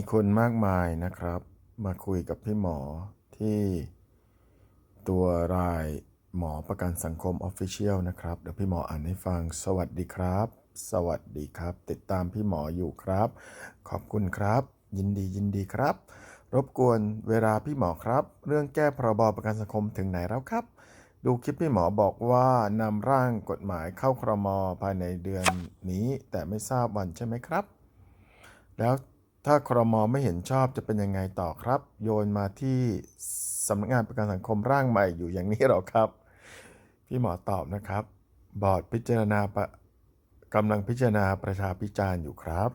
มีคนมากมายนะครับ มาคุยกับพี่หมอที่ตัวรายหมอประกันสังคมออฟฟิเชียลนะครับ เดี๋ยวพี่หมออ่านให้ฟัง สวัสดีครับ สวัสดีครับ ติดตามพี่หมออยู่ครับ ขอบคุณครับ ยินดียินดีครับ รบกวนเวลาพี่หมอครับ เรื่องแก้พรบประกันสังคมถึงไหนแล้วครับ ดูคลิปพี่หมอบอกว่านำร่างกฎหมายเข้าครมภายในเดือนนี้ แต่ไม่ทราบวันใช่ไหมครับ แล้ว ถ้าครมไม่เห็นชอบจะเป็นยังไงต่อครับ โยนมาที่สำนักงานประกันสังคมร่างใหม่อยู่อย่างนี้หรอครับ พี่หมอตอบนะครับ บอร์ดพิจารณากำลังพิจารณาประชาพิจารณ์อยู่ครับ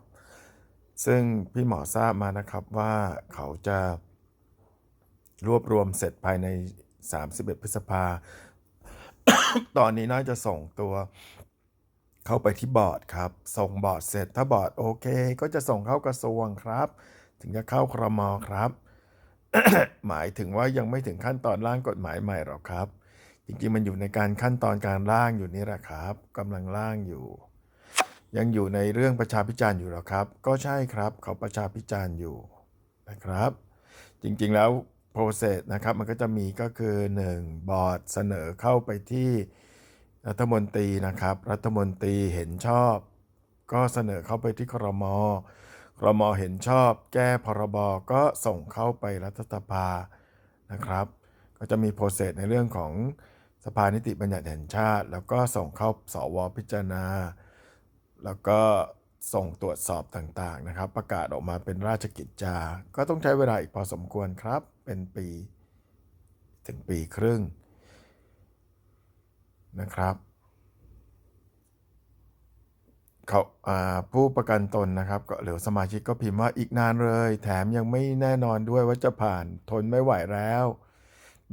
ซึ่งพี่หมอทราบมานะครับว่าเขาจะรวบรวมเสร็จภายใน 31 พฤษภา ตอนนี้น่าจะส่งตัว เข้าไปที่บอร์ดครับ ส่งบอร์ดเสร็จถ้าบอร์ดโอเค ก็จะส่งเข้ากระทรวงครับ ถึงจะเข้าครมครับ หมายถึงว่ายังไม่ถึงขั้นตอนร่างกฎหมายใหม่หรอกครับ จริงๆมันอยู่ในการขั้นตอนการร่างอยู่นี่แหละครับกำลังร่างอยู่ ยังอยู่ในเรื่องประชาพิจารณ์อยู่หรอครับ ก็ใช่ครับเขาประชาพิจารณ์อยู่นะครับ จริงๆแล้วโปรเซสนะครับมันก็จะมีก็คือ 1. บอร์ดเสนอเข้าไปที่ รัฐมนตรีนะครับ รัฐมนตรีเห็นชอบ ก็เสนอเข้าไปที่ครมครมเห็นชอบ แก้พรบก็ส่งเข้าไปรัฐสภานะครับ ก็จะมีโปรเซสในเรื่องของสภานิติบัญญัติแห่งชาติ แล้วก็ส่งเข้าสวพิจารณา แล้วก็ส่งตรวจสอบต่างๆนะครับ ประกาศออกมาเป็นราชกิจจา ก็ต้องใช้เวลาอีกพอสมควรครับ เป็นปี ถึงปีครึ่ง นะครับเขาาผู้ประกันตนนะครับก็หรือสมาชิกก็พิมพ์ว่าอีกนานเลย แถมยังไม่แน่นอนด้วยว่าจะผ่านทนไม่ไหวแล้ว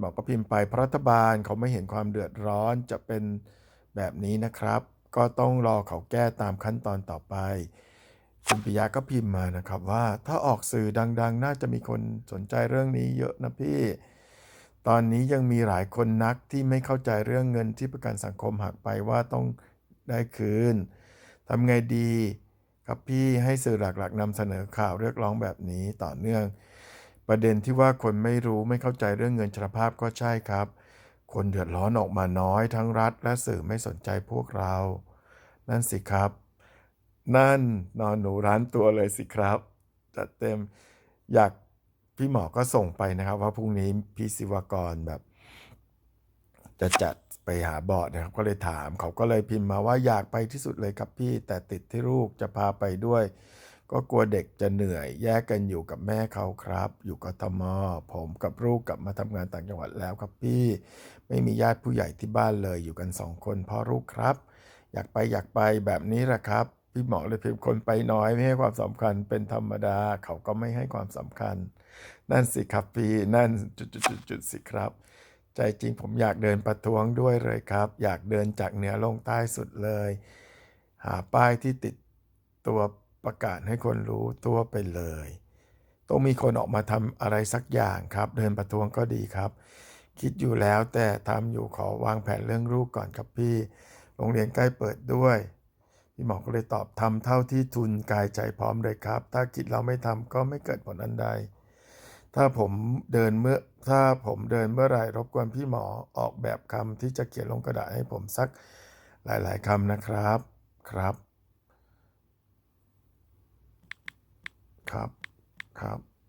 บอกก็พิมพ์ไปพระรัฐบาลเขาไม่เห็นความเดือดร้อนจะเป็นแบบนี้นะครับ ก็ต้องรอเขาแก้ตามขั้นตอนต่อไปคุณปิยะก็พิมพ์มานะครับว่าถ้าออกสื่อดัง ๆ น่าจะมีคนสนใจเรื่องนี้เยอะนะพี่ ตอนนี้ยังมีหลายคนนักที่ไม่เข้าใจเรื่องเงินที่ประกันสังคมหักไปว่าต้องได้คืนทำไงดีครับพี่ให้สื่อหลักๆนำเสนอข่าวเรียกร้องแบบนี้ต่อเนื่อง ประเด็นที่ว่าคนไม่รู้ไม่เข้าใจเรื่องเงินชราภาพก็ใช่ครับ คนเดือดร้อนออกมาน้อย ทั้งรัฐและสื่อไม่สนใจพวกเรา นั่นสิครับ นั่นนอนหนูร้านตัวเลยสิครับจัดเต็มอยาก พี่หมอก็ส่งไปนะครับ ว่าพรุ่งนี้พี่ศิวกรแบบ จะจัดไปหาบอร์ดนะครับ ก็เลยถามเขาก็เลยพิมพ์มาว่าอยากไปที่สุดเลยครับพี่แต่ติดที่ลูกจะพาไปด้วย ก็กลัวเด็กจะเหนื่อย แยกกันอยู่กับแม่เขาครับ อยู่กทมผมกับลูกกลับมาทำงานต่างจังหวัดแล้วครับพี่ไม่มีญาติผู้ใหญ่ที่บ้านเลยอยู่กันสองคนพ่อลูกครับ อยากไปอยากไปแบบนี้แหละครับ พี่หมอเลยพิมพ์คนไปน้อยไม่ให้ความสำคัญเป็นธรรมดาเขาก็ไม่ให้ความสำคัญ นั่นสิครับพี่นั่นจุดๆๆๆสิครับ ใจจริงผมอยากเดินประท้วงด้วยเลยครับ อยากเดินจากเหนือลงใต้สุดเลย หาป้ายที่ติดตัวประกาศให้คนรู้ตัวไปเลย ต้องมีคนออกมาทำอะไรสักอย่างครับ เดินประท้วงก็ดีครับ คิดอยู่แล้วแต่ทำอยู่ขอวางแผนเรื่องลูกก่อนครับพี่ โรงเรียนใกล้เปิดด้วย พี่หมอก็เลยตอบทำเท่าที่ทุนกายใจพร้อมเลยครับ ถ้าคิดเราไม่ทำก็ไม่เกิดผลอันใด ถ้าผมเดินเมื่อถ้าผมเดินเมื่อไหร่รบกวนพี่หมอออกแบบคำที่จะเขียนลงกระดาษให้ผมสักหลาย ๆคำนะครับครับ ครับ ครับ